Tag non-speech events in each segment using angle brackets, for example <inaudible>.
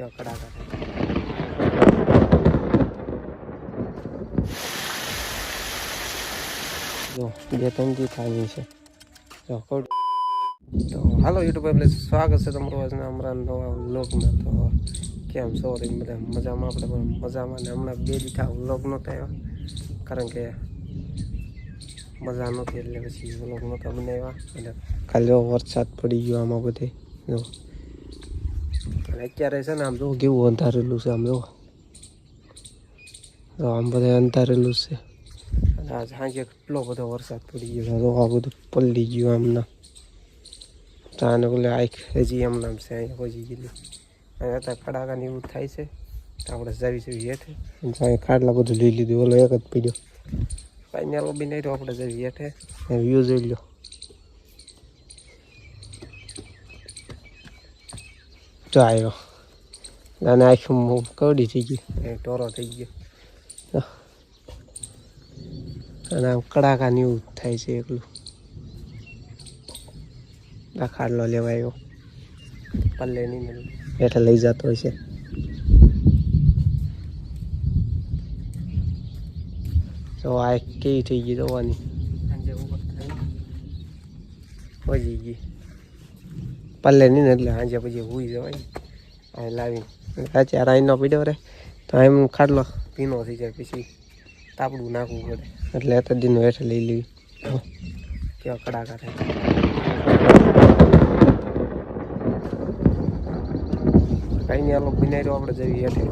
કેવા કડાકા જો, બે ત્રણ દી થાય છે. જો તો હાલો યુટ્યુબ એટલે સ્વાગત છે તમારું આજના અમારા નવા વ્લોગમાં. તો કેમ છો? બધા મજામાં? આપણે પણ મજામાં ને હમણાં બે દીઠા વ્લોગ નહોતા આવ્યા. કારણ કે મજા નહોતી એટલે પછી વ્લોગ નહોતા બનાવ્યા. એટલે ખાલી વરસાદ પડી ગયો આમાં બધે. જો અત્યારે છે ને આમ જો કેવું અંધારેલું છે આમ જો. આમ બધા અંધારેલું છે. અને આજ સાંજે કેટલો બધો વરસાદ પડી ગયો તો આ બધું પલળી ગયું આમના. આને બોલે આખ હજી એમ નામ છે અહીંયા પહોંચી ગયેલી. અને અત્યારે કડાકાને એવું થાય છે. આપણે જવી જવી હેઠે. અને ખાટલા બધું લઈ લીધું. ઓલો એક જ પીડ્યો. કાંઈ નેલો બી નહીં તો આપણે જવી હેઠે. વ્યૂ જોઈ લો તો આવ્યો અને આખું કરડી થઈ એ ટોરો થઈ ગયો. અને આમ કડાકાની એવું થાય છે એકલું. આ ખાડલો લેવા આવ્યો પલ્લે નહીં હેઠે લઈ જતો હોય છે. તો આ કેવી થઈ ગઈ જોવાની પહોંચી ગઈ. પલ્લે નહીં ને એટલે સાંજે પછી હુઈ જવાય. અહીં લાવીને. સાચે આ રાઈનો પીડ્યો રે. તો એમ ખાટલો ભીનો થઈ જાય પછી તાપડું નાખવું પડે. એટલે એક જ દિનનું હેઠે લઈ લેવી. કેવા કડાકા થાય. કઈ નહીં આલો બિનાર્યો આપણે જઈએ હેઠે.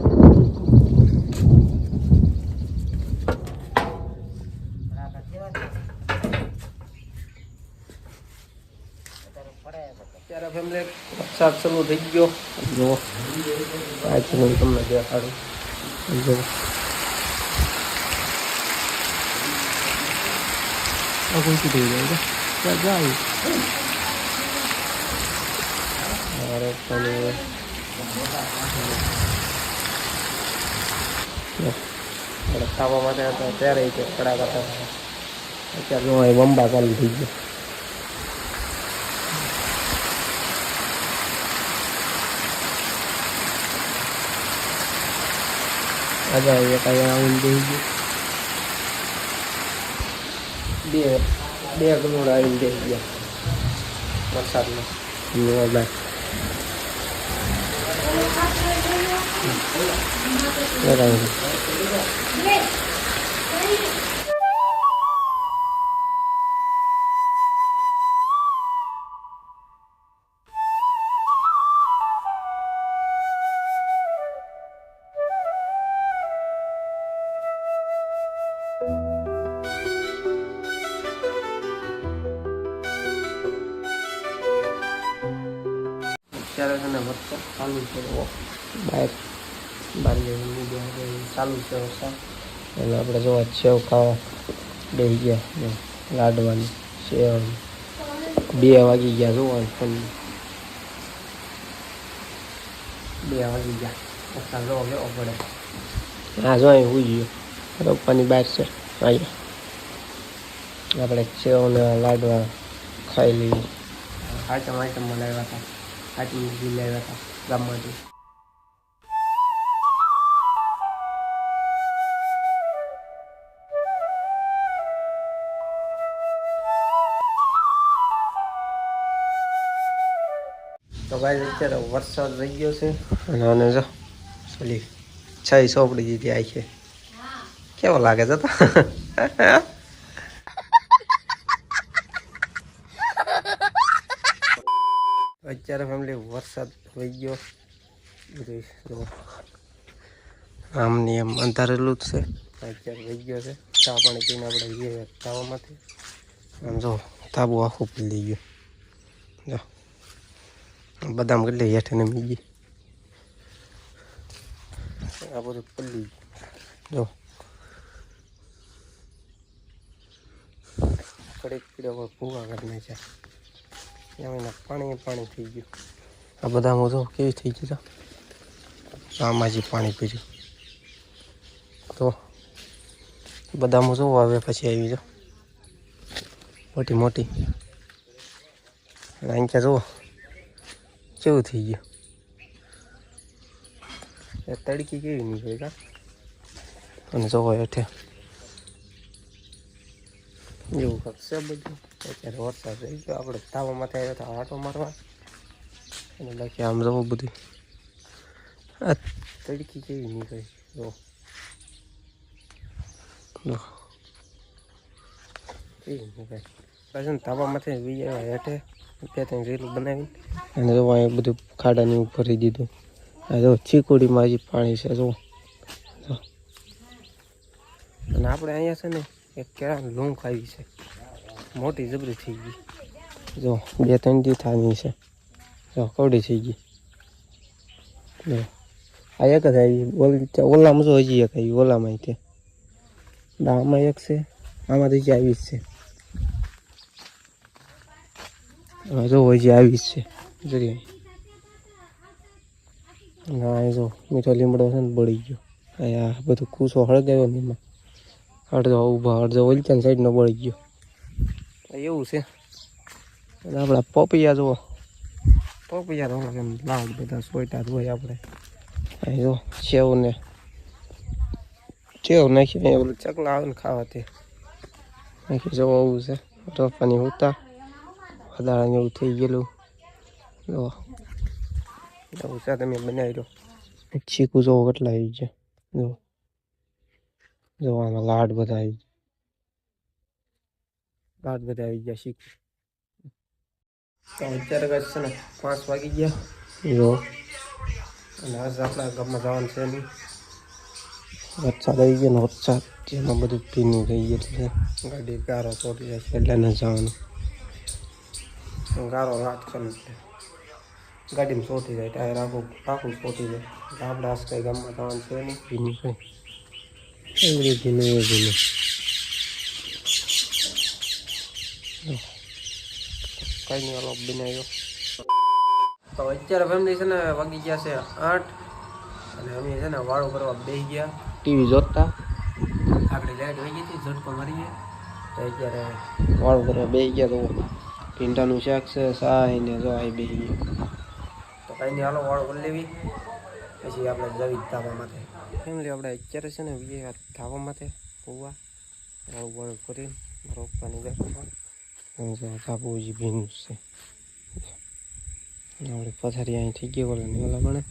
થઈ ગયો. જો આજથી હું તમને દેખાડું. જો. આ કોઈ ખાવા માટે હતા, ત્યારે કડાકા અત્યારે જો અહીં ચાલુ થઈ ગયો. આવીને બેસી ગયો બે બે કરોડ આવી બેસી ગયા વરસાદમાં બરાબર અત્યારે છે ને વરસાદ ચાલુ છે. બાઈક બહાર જઈને ચાલુ છે વરસાદ. અને આપણે જોવા સેવ ખાવા બેસી ગયા લાડવાની, સેવ. બે વાગી ગયા જોવાનું બે વાગી ગયા. વરસાદ જોવા કેવો પડે. હા, જો અહીં હોઈ ગયો. રોપવાની બહાર છે. અહીંયા. આપણે સેવ ને લાડવા ખાઈ લઈએ. આઈટમ આઈટમ બનાવ્યા હતા. આઈટમ બી લાવ્યા હતા ગામમાંથી. તો ભાઈ અત્યારે વરસાદ રહી ગયો છે. અને આને જો છાઈ સોપડી દીધી આવી છે કેવો લાગે છે <laughs> તો અત્યારે ફેમિલી વરસાદ થઈ ગયો. બધું જો આમની એમ અંધારેલું જ છે. અત્યારે વહી ગયો છે. ચા પાણી પીને આપણે જઈએ તાવામાંથી આમ જો તાબુ આખું પીલી ગયું. જો બદામ કેટલી હેઠે મી ગઈ આ બધું પલ્લી જો કડીક પીડો ભૂવા કરી નાખ્યા પાણી પાણી થઈ ગયું. આ બધામાં જો કેવી થઈ ગયું આમાં જ પાણી પીર્યું તો બધામાં જો આવે પછી આવી જાઓ મોટી મોટી. અને અહીં ક્યાં જુઓ, કેવું થઈ ગયું? એ તડકી કેવી નીકળે કા? અને જોવો હેઠે. એવું કરશે બધું? અત્યારે વરસાદ થઈ ગયો. આપણે ધાબા માથે આવ્યા હતા આંટો મારવા. અને બાકી આમ જવું બધું. આ તડકી કેવી નીકળી. જો. કેવી નીકળે. પાછું ને ધાબા માથે વી આવ્યા હેઠે બે ત્રણ અને જો અહીંયા બધું ખાડાની ઉપર દીધું. આ જો ચીકુડીમાં હજી પાણી છે, જો. અને આપણે અહીંયા છે ને એક કેળા લૂંગ ખાવી છે. મોટી જબરી થઈ ગઈ. જો, બે, ત્રણ દી થાની છે. જો, કવડી થઈ ગઈ. જો, આ એક જ આવી. ઓલી ઓલામાં જો હજી એક આવી ઓલામાં તે. આમાં એક છે, આમાં હજી આવી જ છે. જો, હજી આવી જ છે. જરી ના જો, મીઠો લીમડો છે ને બળી ગયો. અહીંયા બધું કૂસો હળગાવ્યો ને એમાં. અડધો ઊભા અડધો ઓલચાન સાઈડનો બળી ગયો. એવું છે. આપણા પોપિયા જુઓ. પોપિયા તો એમ લાલ બધા સોયટા હોય આપણે. અહીં જો સેવ ને સેવ નાખી અહીંયા ઓલું ચકલા આવે ને ખાવાથી. નાખી જો આવું છે. રોપાની ઉતા વધારાને એવું થઈ ગયેલું. જો એવું છે તમે બનાવી દો ચીકુ જોવો કેટલા આવી ગયા જો જોવાના લાડ બધા આવી લાડ બધા આવી ગયા શીખ તો અત્યારે કાંઈ છે ને પાંચ વાગી ગયા. એવો અને આજ આપણા ગામમાં જવાનું છે નહીં. વરસાદ આવી ગયો ને વરસાદ જેમાં બધું ભીની થઈ ગયું છે. ગાડી ગારો ચોટી જાય છે. એટલે ન જવાનું. ગારો રાત કરે ગાડીમાં ચોટી જાય ટાયર આખું આખું ચોટી જાય. એટલે આપણે આજ કંઈ ગામમાં જવાનું છે નહીં. ભીની કંઈ? એવડી ભીનું એ ભીનું. કઈ નહીં અલોક બનાવ્યો તો અત્યારે ફેમિલી છે ને વાગી ગયા છે આઠ અને અમે છે ને વાળો કરવા બેસી ગયા. ટીવી જોતા? આપણે લાઈટ વહી ગઈ હતી ઝટકો મારી ગયા તો અત્યારે વાળો કરવા બેસી ગયા તો ભીંડાનું શાક છે સાય ને જો આવી બેસી ગયું. તો કઈ નહીં હાલો વાળો કરી લેવી. પછી આપણે જવી ધાબા માટે ફેમિલી આપણે અત્યારે છે ને વીએ ધાબા માથે હોવા. વાળું વાળું કરીને રોપવાની બેઠા. જો ધાબુ હજી ભીનું છે. આપણે પથારી અહીં થઈ ગઈ ઓલા ને ઓલા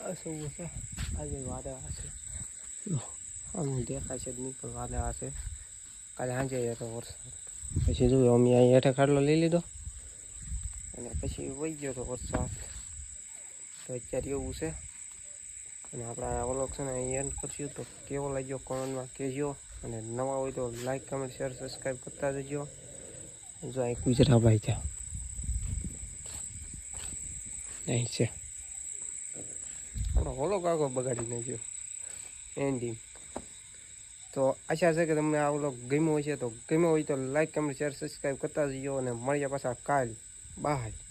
આ શું છે? આજે વાદળા છે. આમ દેખાય છે જ નહીં પણ વાદળા છે. કાલે સાંજે હતો વરસાદ. પછી જોયું અમે અહીં હેઠે ખાટલો લઈ લીધો. અને પછી વહી ગયો તો વરસાદ. તો અત્યારે એવું છે. અને આપણા ઓલો છે ને એન્ડ કરશું. તો કેવો લાગ્યો કોમેન્ટમાં કહેજો. અને નવા હોય તો લાઈક કમેન્ટ શેર સબસ્ક્રાઈબ કરતા જજો. જો અહીં ગુજરાભાઈ છે. અહીં છે. આપણો હોલો કાકો બગાડી નાખ્યો. એન્ડિંગ તો આશા છે કે તમને આ વ્લોગ ગમ્યો હોય છે તો ગમ્યો હોય તો લાઈક કમેન્ટ શેર સબસ્ક્રાઈબ કરતા જજો અને મળીએ પાછા કાલ. બાય